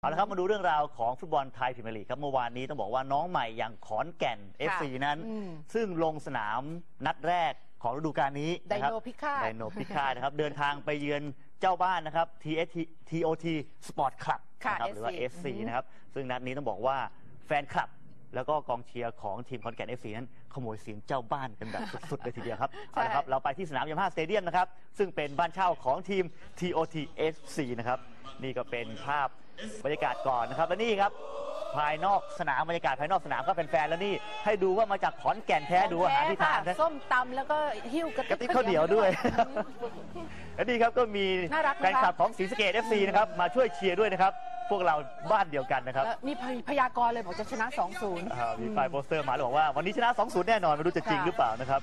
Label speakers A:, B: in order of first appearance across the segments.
A: เอาละครับมาดูเรื่องราวของฟุตบอลไทยพรีเมียร์ลีกครับเมื่อวานนี้ต้องบอกว่าน้องใหม่อย่างขอนแก่น FC นั้น
B: อืม
A: ซึ่งลงสนามนัดแรกของฤดูกาลนี้
B: ได
A: นะครับ
B: โนพิฆาต
A: ไดโนพิฆาตนะครับ เดินทางไปเยือนเจ้าบ้านนะครับ TST TOT Sport Club
B: ค่ะ
A: นะครับหรือว่า
B: SC
A: SC นะครับ ซึ่งนัดนี้ต้องบอกว่าแฟนคลับ แล้วก็กองเชียร์ของทีมขอนแก่น FC นั้น ขโมยเสียงเจ้าบ้านกันแบบสุดๆเลยทีเดียวครับ
B: ใช่
A: เอาละครับ เราไปที่สนามยามาฮ่าสเตเดียมนะครับ ซึ่งเป็นบ้านเช่าของทีม TOT FC นะครับ นี่ก็เป็นภาพบรรยากาศก่อนนะครับ และนี่ครับ ภายนอกสนามบรรยากาศภายนอกสนามก็เป็นแฟนๆแล้วนี่ ให้ดูว่ามาจากขอนแก่นแท้ดูอาหารที่ทาน
B: ค่ะ
A: นะ
B: ส้มตำแล้วก็หิ้วกระ
A: กระติบข้าวเหนียวด้วย และนี่ครับก็มี
B: น่ารักนะคะ
A: แฟนคลับของศรีสะเกด FC นะครับมาช่วยเชียร์ด้วยนะครับ พวกเราบ้านเดียวกันนะครับ
B: แล้วนี่พยพยากรณ์เลยบอกจะชนะ 2-0
A: อ่ามีป้ายโปสเตอร์มาแล้วบอกว่าวันนี้ชนะ 2-0 แน่นอนไม่รู้จะจริง
B: ค่ะ
A: หรือเปล่านะครับ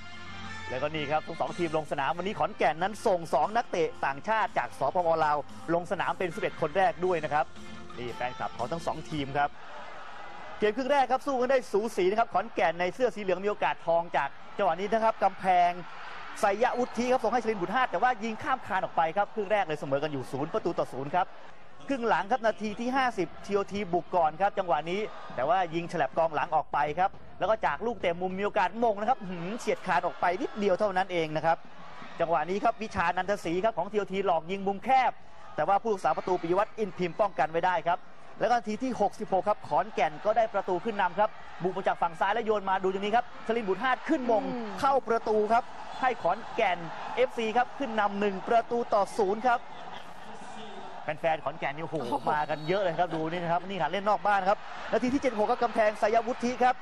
A: แล้วก็นี่ครับทั้งสองทีมลงสนามวันนี้ขอนแก่นนั้นส่ง 2 นักเตะต่างชาติจากสปปลาวลงสนามเป็น 11 คนแรกด้วยนะครับนี่แฟนคลับของทั้งสองทีมครับ เกมครึ่งแรกครับสู้กันได้สูสีนะครับขอนแก่นในเสื้อสีเหลืองมีโอกาสทองจากจังหวะนี้นะครับกำแพงไสยะวุฒิครับส่งให้ชลินบุตรฮาดแต่ว่ายิงข้ามคานออกไปครับครึ่งแรกเลยเสมอกันอยู่ศูนย์ประตูต่อศูนย์ครับ ครึ่งหลังครับนาทีที่ 50 TOT บุกก่อนครับ จังหวะนี้ แต่ว่ายิงฉลับกองหลังออกไปครับ แล้วก็จากลูกเตะมุมมีโอกาสมงนะครับหืมเฉียดขาดออกไปนิดเดียวเท่านั้นเองนะครับจังหวะนี้ครับวิชานันทศรีครับของ TOT หลอกยิงมุมแคบ แต่ว่าผู้รักษาประตูปิยวัฒน์อินพิมพ์ป้องกันไว้ได้ครับแล้วก็นาทีที่ 66 ครับขอนแก่นก็ได้ประตูขึ้นนำครับ บุกมาจากฝั่งซ้ายแล้วโยนมาดูอย่างนี้ครับชลินบุตรฮาดขึ้นมง
B: อืม
A: เข้าประตูครับ ให้ขอนแก่น FC ครับขึ้นนำหนึ่งประตูต่อศูนย์ครับ แฟนๆขอนแก่นนี่โอ้โหมากันเยอะเลยครับดูนี่นะครับนี่ค่ะเล่นนอกบ้านครับนาทีที่ 76ก็กำแพงไสยวุฒิครับ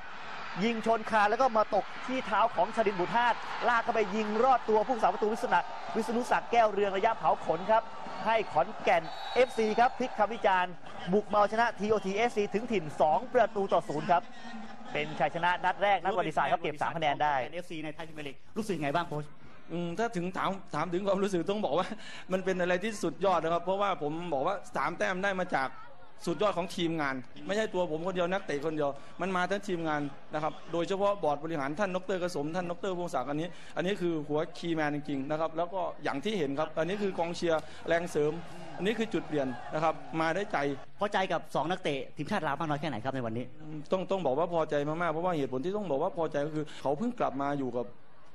A: ยิงชนคานแล้วก็มาตกที่เท้าของชลินบุตรฮาดลากเข้าไปยิงรอดตัวผู้สาประตูวิศนุวิษณุศักดิ์แก้วเรืองระยะเผาขนครับ ให้ขอนแก่น FC ครับพลิกคำวิจารณ์ บุกมาเอาชนะ TOT FC ถึงถิ่น 2 ประตูต่อศูนย์ครับเป็นชัยชนะนัดแรกนัดประวัติศาสตร์ครับเก็บ3คะแนนได้
C: เอฟซีในไทยพรีเมียร์ลีกรู้สึกไงบ้างโค้ช
D: อืม ถ้าถึงถามถามถึงความรู้สึกต้องบอกว่า มันเป็นอะไรที่สุดยอดนะครับ เพราะว่าผมบอกว่าสามแต้มได้มาจากสุดยอดของทีมงาน ไม่ใช่ตัวผมคนเดียวนักเตะคนเดียว มันมาทั้งทีมงานนะครับ โดยเฉพาะบอร์ดบริหารท่านดรกระสมท่านดรพงศักดิ์อันนี้ อันนี้คือหัวคีย์แมนจริงๆนะครับ แล้วก็อย่างที่เห็นครับ อันนี้คือกองเชียร์แรงเสริม อันนี้คือจุดเปลี่ยนนะครับ มาได้ใจ
C: พอใจกับ 2 นักเตะทีมชาติลาวมากน้อยแค่ไหนครับในวันนี้
D: ต้องต้องบอกว่าพอใจมากๆ เพราะว่าเหตุผลที่ต้องบอกว่าพอใจก็คือ เขาเพิ่งกลับมาอยู่กับ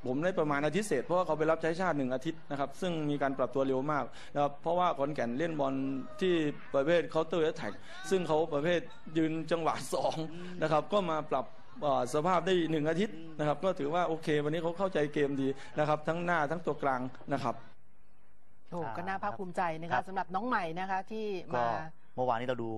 D: ผมได้ประมาณอาทิตย์เศษเพราะว่าเขาไปรับใช้ชาติหนึ่งอาทิตย์นะครับ ซึ่งมีการปรับตัวเร็วมากนะครับเพราะว่าขอนแก่นเล่นบอลที่ประเภทเคาน์เตอร์แอตแทกซึ่งเขาประเภทยืนจังหวะสองนะครับ ก็มาปรับเอ่อสภาพได้หนึ่งอาทิตย์นะครับ ก็ถือว่าโอเค วันนี้เขาเข้าใจเกมดีนะครับ ทั้งหน้าทั้งตัวกลางนะครับ
B: โอ้ก็น่าภาคภูมิใจนะ
A: ครั
B: คะ
A: บ
B: สำหรับน้องใหม่นะคะที่
A: ก็
B: มา
A: เมื่อวานนี้เราดู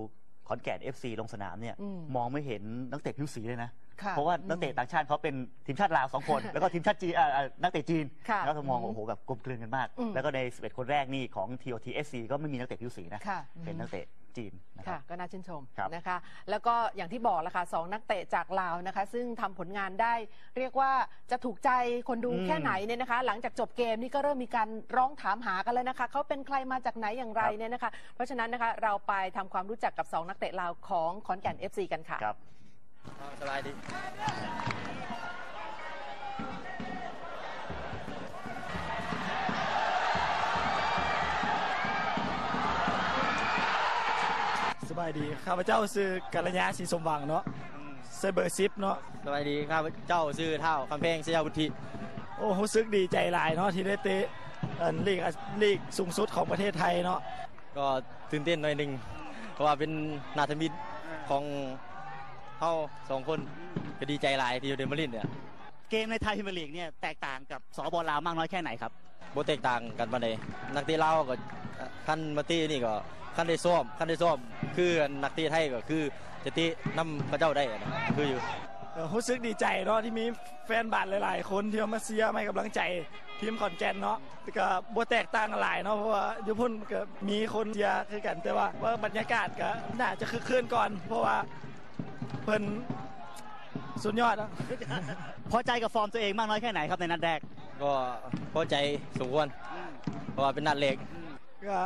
A: ขอนแก่น FC ลงสนามเนี่ย
B: อืม
A: มองไม่เห็นนักเตะผิวสีเลยนะ
B: ค่ะ
A: เพราะว่านักเตะต่างชาติเขาเป็นทีมชาติลาวสองคน แล้วก็ทีมชาติจีนอ่าอ่านักเตะจีน
B: ค่ะ
A: แล้วก็มอง
B: อืม
A: โอ้โหแบบกลมกลืนกันมาก
B: อืม
A: แล้วก็ใน 11 คนแรกนี่ของ TOT FC ก็ไม่มีนักเตะผิวสีนะ
B: ค่ะ
A: เป็นนักเตะจีนนะครั
B: ค่ะ
A: บ
B: ก็น่าชื่นชม
A: ครับ
B: นะคะ แล้วก็อย่างที่บอกละค่ะสองนักเตะจากลาวนะคะ ซึ่งทำผลงานได้ เรียกว่าจะถูกใจคนดู
A: อืม
B: แค่ไหนเนี่ยนะคะ หลังจากจบเกมนี่ก็เริ่มมีการร้องถามหากันแล้วนะคะเขาเป็นใครมาจากไหนอย่างไร
A: ครับ
B: เนี่ยนะคะ เพราะฉะนั้นนะคะเราไปทำความรู้จักกับสองนักเตะลาวของขอนแก่น FC กันค่ะ
A: ครับ
D: สบายดี
E: สบายดีข้าพเจ้าซื้อกัลยาศรีสมหวังเนาะเซเบอร์ซิปเนาะ
F: สวัสดีครับเจ้าชื่อเท่าคำเพลงเสียวุฒิ
E: โอ้รู้สึกดีใจหลายเนาะที่ได้เตะเอิ่นลีกอะลีกสูงสุดของประเทศไทยเนาะ
F: ก็ตื่นเต้นหน่อยหนึ่งเพราะว่าเป็นนาทมิตรของ เท่าสองคนก็ดีใจหลายที่อยู่เดนมารินเนี่ย
C: เกมในไทยพรีเมียร์ลีกเนี่ยแตกต่างกับสบลาวมากน้อยแค่ไหนครับ
F: โบแตกต่างกันปานใดนักเตะลาวก็ขั้นมาตีนี่ก็ขั้นได้ซ้อมขั้นได้ซ้อมคือนักเตะไทยก็คือจะเตะนํพระเจ้าได้นะคืออยู่
E: เอ่อรู้สึกดีใจเนาะที่มีแฟนบาทหลาย ๆ คนที่มาเชียร์มาให้กำลังใจทีมขอนแก่นเนาะแต่ก็บ่แตกต่างกันหลายเนาะเพราะว่าอยู่พุ่นก็มีคนเชียร์คือกันแต่ว่าว่าบรรยากาศก็น่าจะคึกคืนก่อน เพราะว่า เพิ่นสุดยอดเนาะ
C: พอใจกับฟอร์มตัวเองมากน้อยแค่ไหนครับในนัดแรก
F: ก็พอใจสมควรเพราะว่าเป็นนัดเล็ก
E: ก็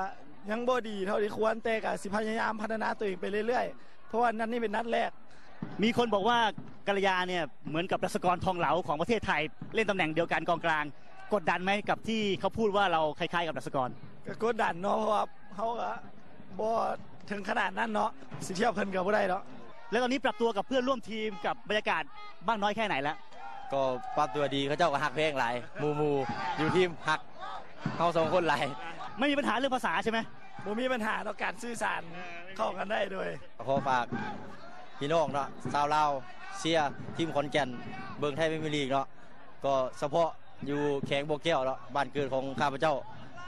E: ยังบ่ดีเท่าที่ควรแต่ก็สิพยายามพัฒนาตัวเองไปเรื่อยๆ เพราะว่านัดนี้เป็นนัดแรก
C: มีคนบอกว่ากัลยาเนี่ยเหมือนกับรัศกรทองเหลาของประเทศไทยเล่นตำแหน่งเดียวกันกองกลาง กดดันไหมกับที่เขาพูดว่าเราคล้ายๆกับรัศกร
E: ก็กดดันเนาะเพราะว่าเขาก็บ่ถึงขนาดนั้นเนาะสิเทียบเพิ่นกับบ่ได้เนาะ
C: แล้วตอนนี้ปรับตัวกับเพื่อนร่วมทีมกับบรรยากาศบ้างน้อยแค่ไหนแล้ว
F: ก็ปรับตัวดีเขาเจ้าก็หักเพลงหลายหมูหมูอยู่ทีมหักเฮาสองคนหลาย
C: ไม่มีปัญหาเรื่องภาษาใช่ไหม
E: บ่มีปัญหาต่อการสื่อสารเข้ากันได้โดย
F: ขอฝากพี่น้องเนาะชาวลาวเชียร์ทีมขอนแก่นเบิงไทยพรีเมียร์ลีกเนาะก็เฉพาะอยู่แข็งโบวแก้วเนาะบ้านเกิดของข้าพเจ้า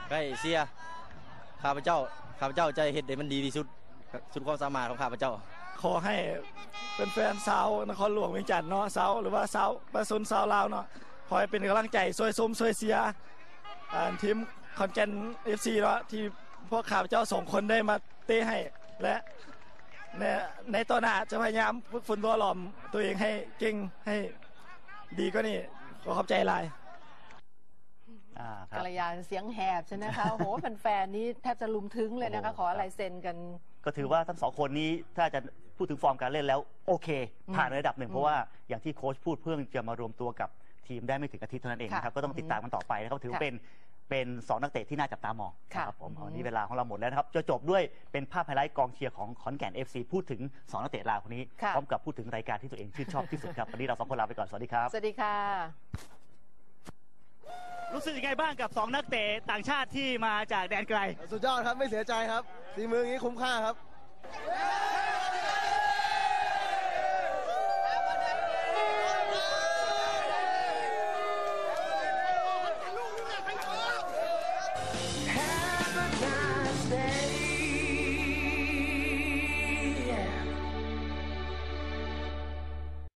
F: ใกล้เชียร์ข้าพเจ้าข้าพเจ้าจะเฮ็ดให้มันดีที่สุดสุดความสามารถของข้าพเจ้า
E: ขอให้เป็นแฟนสาวนครหลวงเวียงจันทน์เนาะสาวหรือว่าสาวประชาชนสาวลาวเนาะขอให้เป็นกำลังใจช่วยส้มช่วยเสียอ่าทีมขอนแก่น FC เนาะที่พวกข้าพเจ้าสองคนได้มาเตะให้และในในต่อหน้าจะพยายามฝึกฝนตัวหลอมตัวเองให้เก่งให้ดีก็นี่ขอขอบใจหลาย
A: อ่าครั
B: กั
A: บ
B: ลยาเสียงแหบใช่ไหมคะ โอ้โหแฟนๆนี่แทบจะลุมถึงเลยนะคะ
A: โอ้โห
B: ขออะไรเซ็นกัน
A: ก็ถือว่าทั้งสองคนนี้ถ้าจะพูดถึงฟอร์มการเล่นแล้ว โอเค
B: อืม
A: ผ่านในระดับหนึ่ง
B: อืม
A: เพราะว่าอย่างที่โค้ชพูดเพิ่งจะมารวมตัวกับทีมได้ไม่ถึงอาทิตย์เท่านั้นเองนะครับ
B: ค่ะ
A: ก็ต้องติดตามกันต่อไปนะครับถือว่า
B: ค่ะ
A: เป็นเป็นสองนักเตะที่น่าจับตามอง
B: ค่ะ
A: นะครับผม
B: อืม
A: วันนี้เวลาของเราหมดแล้วนะครับ จะจบด้วยเป็นภาพไฮไลท์กองเชียร์ของขอนแก่น FC พูดถึงสองนักเตะลาวคนนี้
B: ค่ะ
A: พร้อมกับพูดถึงรายการที่ตัวเองชื่นชอบที่สุดครับวันนี้เราสองคนลาไปก่อนสวัสดีครับ
B: สวัสดีค่ะ
C: รู้สึกยังไงบ้างกับ 2 นักเตะต่างชาติที่มาจากแดนไกล
G: สุดยอดครับไม่เสียใจครับสีมืออย่างนี้คุ้มค่าครับ